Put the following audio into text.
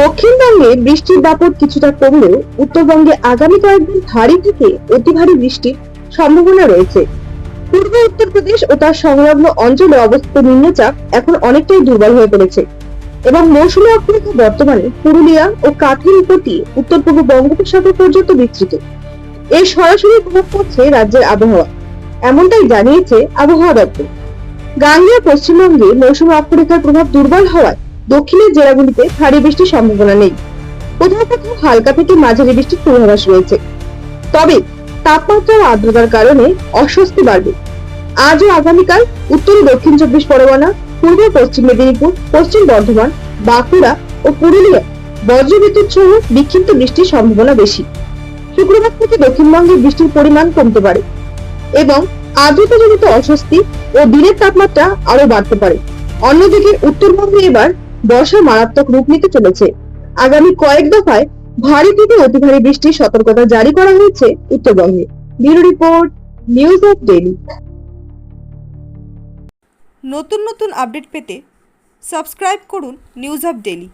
দক্ষিণবঙ্গে বৃষ্টির দাপট কিছুটা কমলেও উত্তরবঙ্গে আগামী কয়েকদিন ভারী থেকে অতি ভারী বৃষ্টির সম্ভাবনা রয়েছে। পূর্ব উত্তরপ্রদেশ ও তার সংলগ্ন অঞ্চলে অবস্থিত নিম্নচাপ এখন অনেকটাই দুর্বল হয়ে পড়েছে এবং মৌসুমী অক্ষরেখা বর্তমানে পুরুলিয়া ও কাঠের উপর উত্তর পূর্ব বঙ্গোপসাগর পর্যন্ত বিস্তৃত। এর সরাসরি প্রভাব পড়ছে রাজ্যের আবহাওয়া, এমনটাই জানিয়েছে আবহাওয়া দপ্তর। গাঙ্গেয় পশ্চিমবঙ্গে মৌসুমী অক্ষরেখার প্রভাব দুর্বল হওয়ায় দক্ষিণের জেলাগুলিতে ভারী বৃষ্টির সম্ভাবনা নেই। কোথাও কোথাও হালকা থেকে মাঝারি বৃষ্টির পূর্বাভাস রয়েছে। তবে তাপমাত্রা ও আর্দ্রতার কারণে অস্বস্তি বাড়বে। আজ ও আগামীকাল উত্তর দক্ষিণ চব্বিশ পরগনা, পূর্ব পশ্চিম মেদিনীপুর, পশ্চিম বর্ধমান, বাঁকুড়া ও পুরুলিয়া বজ্রবিদ্যুৎ সহ বিক্ষিপ্ত বৃষ্টির সম্ভাবনা বেশি। শুক্রবার থেকে দক্ষিণবঙ্গে বৃষ্টির পরিমাণ কমতে পারে এবং আর্দ্রতাজনিত অস্বস্তি ও দিনের তাপমাত্রা আরও বাড়তে পারে। অন্যদিকে উত্তরবঙ্গে এবার বর্ষা মারাত্মক রূপ নিতে চলেছে। আগামী কয়েক দফায় ভারী থেকে অতি ভারী বৃষ্টির সতর্কতা জারি করা হয়েছে উত্তরবঙ্গে। Bureau report, news of daily নতুন নতুন আপডেট পেতে সাবস্ক্রাইব করুন নিউজ অফ ডেলি